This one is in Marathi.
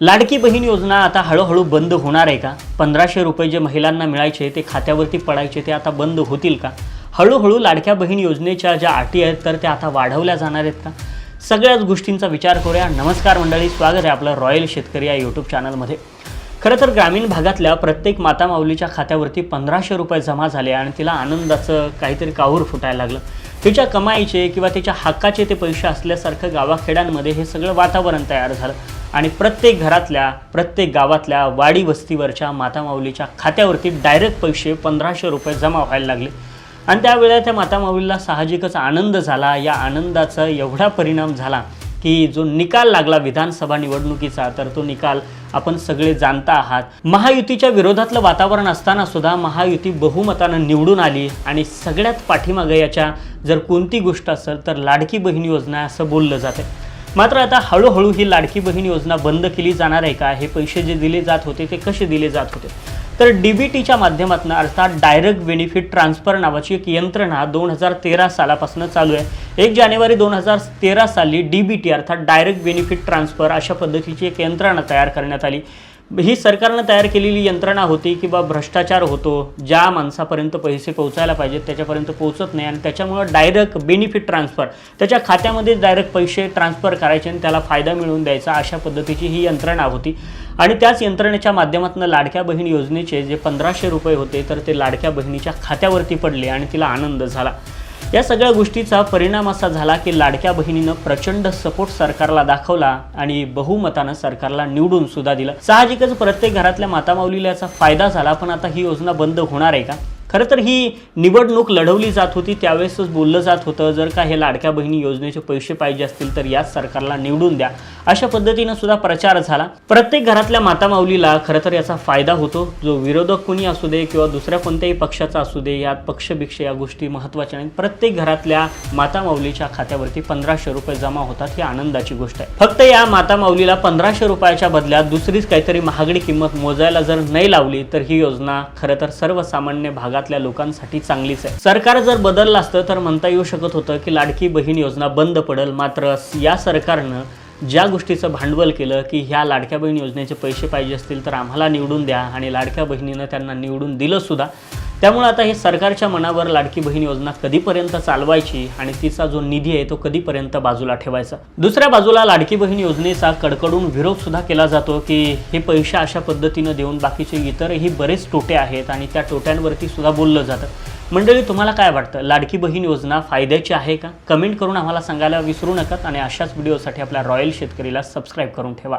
लाडकी बहीण योजना आता हळूहळू बंद होणार आहे का? पंधराशे रुपये जे महिलांना मिळायचे ते खात्यावरती पडायचे ते आता बंद होतील का? हळूहळू लाडक्या बहीण योजनेच्या ज्या अटी आहेत तर त्या आता वाढवल्या जाणार आहेत का? सगळ्याच गोष्टींचा विचार करूया. नमस्कार मंडळी स्वागत आहे आपलं रॉयल शेतकरी या यूट्यूब चॅनलमध्ये खरं तर ग्रामीण भागातल्या प्रत्येक माता माऊलीच्या खात्यावरती पंधराशे रुपये जमा झाले आणि तिला आनंदाचं काहीतरी काहूर फुटायला लागलं. तिच्या कमाईचे किंवा तिच्या हक्काचे ते पैसे असल्यासारखं गावाखेड्यांमध्ये हे सगळं वातावरण तयार झालं. आणि प्रत्येक घरातल्या प्रत्येक गावातल्या वाडी वस्तीवरच्या मातामाऊलीच्या खात्यावरती डायरेक्ट पैसे पंधराशे रुपये जमा व्हायला लागले. आणि त्यावेळेला त्या मातामाऊलीला साहजिकच आनंद झाला. या आनंदाचा एवढा परिणाम झाला की जो निकाल लागला विधानसभा निवडणुकीचा तर तो निकाल आपण सगळे जाणता आहात. महायुतीच्या विरोधातलं वातावरण असताना सुद्धा महायुती बहुमतानं निवडून आली आणि सगळ्यात पाठीमागे याच्या जर कोणती गोष्ट असेल तर लाडकी बहीण योजना असं बोललं जातं मात्र आता हळूहळू ही लाडकी बहीण योजना बंद केली जाणार आहे का? हे पैसे जे दिले जात होते ते कसे दिले जात होते? तर डी बी टीच्या माध्यमातून अर्थात डायरेक्ट बेनिफिट ट्रान्सफर नावाची एक यंत्रणा दोन हजार तेरा सालापासून चालू आहे. एक जानेवारी दोन हजार तेरा साली डी बी टी अर्थात डायरेक्ट बेनिफिट ट्रान्सफर अशा पद्धतीची एक यंत्रणा तयार करण्यात आली. ही सरकारनं तयार केलेली यंत्रणा होती की बा भ्रष्टाचार होतो ज्या माणसापर्यंत पैसे पोहोचायला पाहिजेत त्याच्यापर्यंत पोहोचत नाही आणि त्याच्यामुळं डायरेक्ट बेनिफिट ट्रान्सफर त्याच्या खात्यामध्ये डायरेक्ट पैसे ट्रान्सफर करायचे आणि त्याला फायदा मिळवून द्यायचा अशा पद्धतीची ही यंत्रणा होती. आणि त्याच यंत्रणेच्या माध्यमातून लाडक्या बहीण योजनेचे जे पंधराशे रुपये होते तर ते लाडक्या बहिणीच्या खात्यावरती पडले आणि तिला आनंद झाला. या सगळ्या गोष्टीचा परिणाम असा झाला की लाडक्या बहिणीनं प्रचंड सपोर्ट सरकारला दाखवला आणि बहुमतानं सरकारला निवडून सुद्धा दिलं. साहजिकच प्रत्येक घरातल्या मातामाऊलीला याचा फायदा झाला पण आता ही योजना बंद होणार आहे का? खरं तर ही निवडणूक लढवली जात होती त्यावेळेसच बोललं जात होतं जर का हे लाडक्या बहिणी योजनेचे पैसे पाहिजे असतील तर याच सरकारला निवडून द्या. अशा पद्धतीनं सुद्धा प्रचार झाला. प्रत्येक घरातल्या मातामाऊलीला खरं तर याचा फायदा होतो. जो विरोधक कोणी असू दे किंवा दुसऱ्या कोणत्याही पक्षाचा असू दे यात पक्षभिक्ष या गोष्टी महत्त्वाच्या नाहीत. प्रत्येक घरातल्या मातामाऊलीच्या खात्यावरती पंधराशे रुपये जमा होतात ही आनंदाची गोष्ट आहे. फक्त या मातामाऊलीला पंधराशे रुपयाच्या बदल्यात दुसरीच काहीतरी महागडी किंमत मोजायला जर नाही लावली तर ही योजना खरं तर सर्वसामान्य भागात घरातल्या लोकांसाठी चांगलीच आहे. सरकार जर बदललं असतं तर म्हणता येऊ शकत होतं की लाडकी बहीण योजना बंद पडेल. मात्र या सरकारनं ज्या गोष्टीचं भांडवल केलं की ह्या लाडक्या बहीण योजनेचे पैसे पाहिजे असतील तर आम्हाला निवडून द्या आणि लाडक्या बहिणीनं त्यांना निवडून दिलं सुद्धा त्यामुळे आता हे सरकारच्या मनावर लाडकी बहीण योजना कधीपर्यंत चालवायची आणि तिचा जो निधी आहे तो कधीपर्यंत बाजूला ठेवायचा? दुसऱ्या बाजूला लाडकी बहीण योजनेचा कडकडून विरोध सुद्धा केला जातो की हे पैसे अशा पद्धतीनं देऊन बाकीचे इतरही बरेच तोटे आहेत आणि त्या तोट्यांवरती सुद्धा बोललं जातं. मंडळी तुम्हाला काय वाटतं? लाडकी बहीण योजना फायद्याची आहे का? कमेंट करून आम्हाला सांगायला विसरू नका आणि अशाच व्हिडिओसाठी आपल्या रॉयल शेतकरीला सबस्क्राईब करून ठेवा.